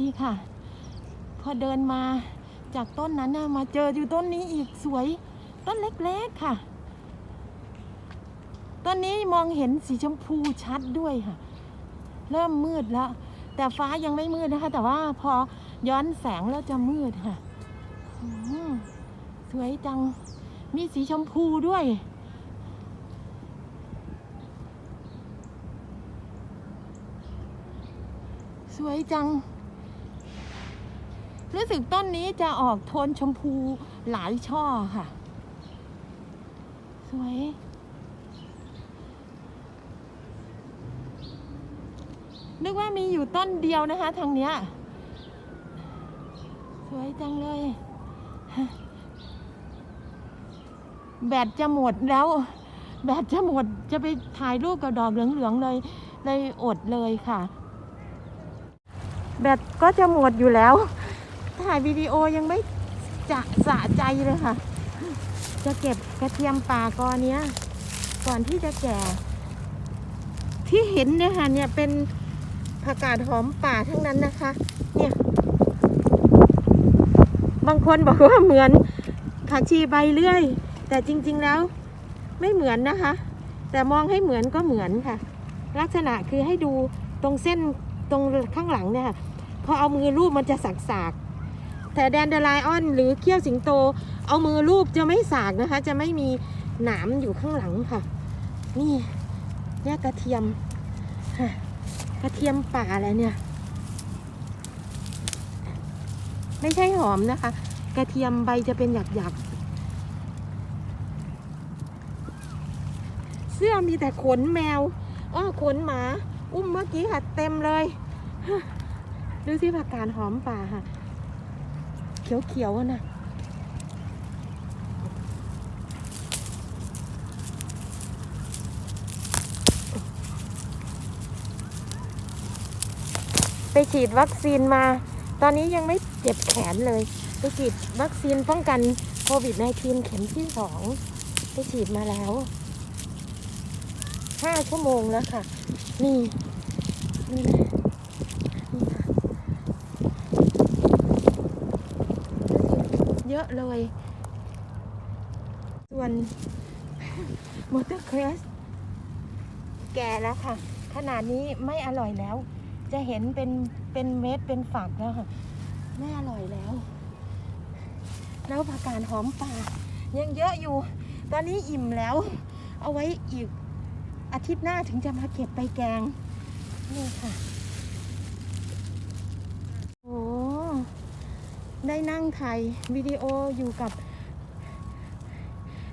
ดีค่ะ พอเดินมาจากต้นนั้นนะมาเจออยู่ต้นนี้อีกสวย ต้นเล็กๆค่ะ ต้นนี้มองเห็นสีชมพูชัดด้วยค่ะ เริ่มมืดแล้ว แต่ฟ้ายังไม่มืดนะคะ แต่ว่าพอย้อนแสงแล้วจะมืดค่ะสวยจัง มีสีชมพูด้วยสวยจัง รู้สึกต้นนี้จะออกโทนชมพูหลายช่อค่ะ สวย นึกว่ามีอยู่ต้นเดียวนะคะ ทางเนี้ย สวยจังเลย แบตจะหมดแล้ว แบตจะหมดจะไปถ่ายรูปกับดอกเหลืองๆเลย เลยอดเลยค่ะ แบตก็จะหมดอยู่แล้ว ถ่ายวิดีโอยังไม่จะสะใจเลยค่ะ จะเก็บกระเทียมป่ากอเนี้ย ก่อนที่จะแก่ ที่เห็นเนี่ยค่ะเนี่ยเป็นผักกาดหอมป่าทั้งนั้นนะคะ เนี่ย บางคนบอกว่าเหมือนผักชีใบเลื่อย แต่จริง ๆแล้ว ไม่เหมือนนะคะ แต่มองให้เหมือนก็เหมือนค่ะ ลักษณะคือให้ดูตรงเส้นตรงข้างหลังเนี่ยค่ะพอเอามือรูปมันจะสักๆ แต่แดนเดลไลออน หรือเขี้ยวสิงโต เอามือรูปจะไม่สากนะคะ จะไม่มีหนามอยู่ข้างหลังค่ะ นี่เนี่ยกระเทียมค่ะกระเทียมป่าอะไรเนี่ย ไม่ใช่หอมนะคะ กระเทียมใบจะเป็นหยักๆเสื้อมีแต่ขนแมวอ้อขนหมา อุ้มเมื่อกี้ค่ะ เต็มเลย ดูสิผักกาดหอมป่าค่ะ เขียวๆนะไปฉีดวัคซีนมา ตอนนี้ยังไม่เจ็บแขนเลย ไปฉีดวัคซีนป้องกันโควิด -19 เข็มที่สองไปฉีดมาแล้วห้าชั่วโมงแล้วค่ะ นี่นี่นะนี่ค่ะ เยอะเลย ส่วนมอเตอร์เครสแก่แล้วค่ะ ขนาดนี้ไม่อร่อยแล้ว จะเห็นเป็นเป็นเม็ดเป็นฝักแล้วค่ะ ไม่อร่อยแล้ว แล้วผักกาดหอมป่า ยังเยอะอยู่ ตอนนี้อิ่มแล้ว เอาไว้อีกอาทิตย์หน้าถึงจะมาเก็บไปแกง นี่ค่ะ โอ้ ได้นั่งถ่ายวิดีโออยู่กับ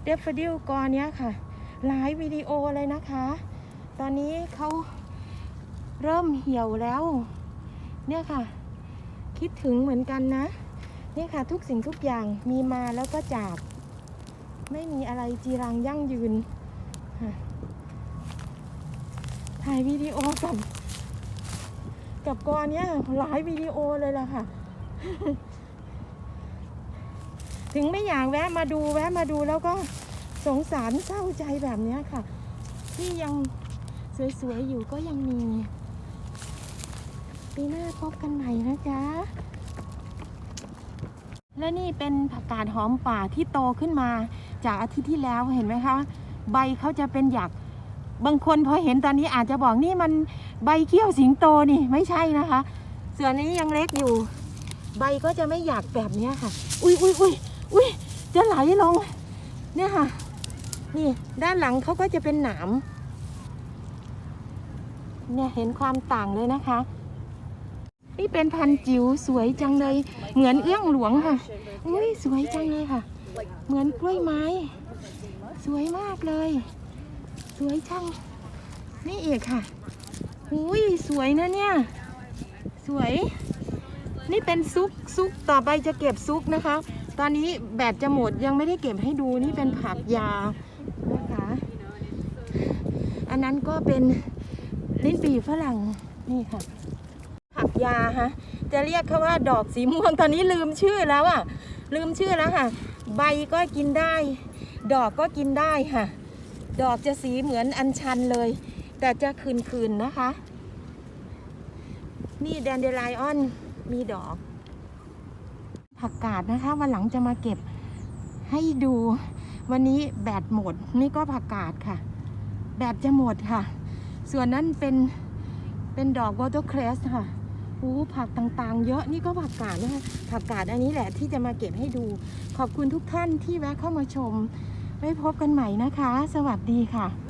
เดฟฟดิลกอเนี้ยค่ะ หลายวิดีโอเลยนะคะ ตอนนี้เขาเริ่มเหี่ยวแล้ว เนี่ยค่ะ คิดถึงเหมือนกันนะ เนี่ยค่ะทุกสิ่งทุกอย่างมีมาแล้วก็จาก ไม่มีอะไรจีรังยั่งยืน ถ่ายวิดีโอกับกับกอเนี้ยหลายวิดีโอเลยล่ะค่ะ ถึงไม่อยากแวะมาดูแวะมาดูแล้วก็สงสารเศร้าใจแบบนี้ค่ะ ที่ยังสวยๆอยู่ก็ยังมี ปีหน้าพบกันใหม่นะจ๊ะ และนี่เป็นผักกาดหอมป่าที่โตขึ้นมาจากอาทิตย์ที่แล้วเห็นไหมคะ ใบเขาจะเป็นหยักบางคนพอเห็นตอนนี้อาจจะบอกนี่มันใบเขี้ยวสิงโตนี่ไม่ใช่นะคะส่วนนี้ยังเล็กอยู่ ใบก็จะไม่หยักแบบนี้ค่ะ อุ้ยอุ้ยอุ้ย อุ้ยจะไหลลง เนี่ยค่ะ นี่ด้านหลังเขาก็จะเป็นหนาม เนี่ยเห็นความต่างเลยนะคะ นี่เป็นพันธุ์จิ๋วสวยจังเลย เหมือนเอื้องหลวงค่ะ อุ้ยสวยจังเลยค่ะ เหมือนกล้วยไม้ สวยมากเลย สวยจัง นี่อีกค่ะ อุ้ยสวยนะเนี่ย สวย นี่เป็นซุกซุกต่อไปจะเก็บซุกนะคะ ตอนนี้แบตจะหมดยังไม่ได้เก็บให้ดูนี่เป็นผักยานะคะอันนั้นก็เป็นลิ้นปีฝรั่งนี่ค่ะ ผักยาฮะจะเรียกเขาว่าดอกสีม่วงตอนนี้ลืมชื่อแล้วอะลืมชื่อแล้วค่ะ ใบก็กินได้ ดอกก็กินได้ค่ะ ดอกจะสีเหมือนอัญชันเลย แต่จะคืนๆนะคะ นี่แดนเดลไลออนมีดอก ผักกาดนะคะวันหลังจะมาเก็บให้ดู วันนี้แบตหมดนี่ก็ผักกาดค่ะ แบตจะหมดค่ะ ส่วนนั้นเป็นเป็นดอกวอเตอร์เครสค่ะอู้ผักต่างๆ เยอะนี่ก็ผักกาดนะคะผักกาดอันนี้แหละที่จะมาเก็บให้ดู ขอบคุณทุกท่านที่แวะเข้ามาชม ไว้พบกันใหม่นะคะ สวัสดีค่ะ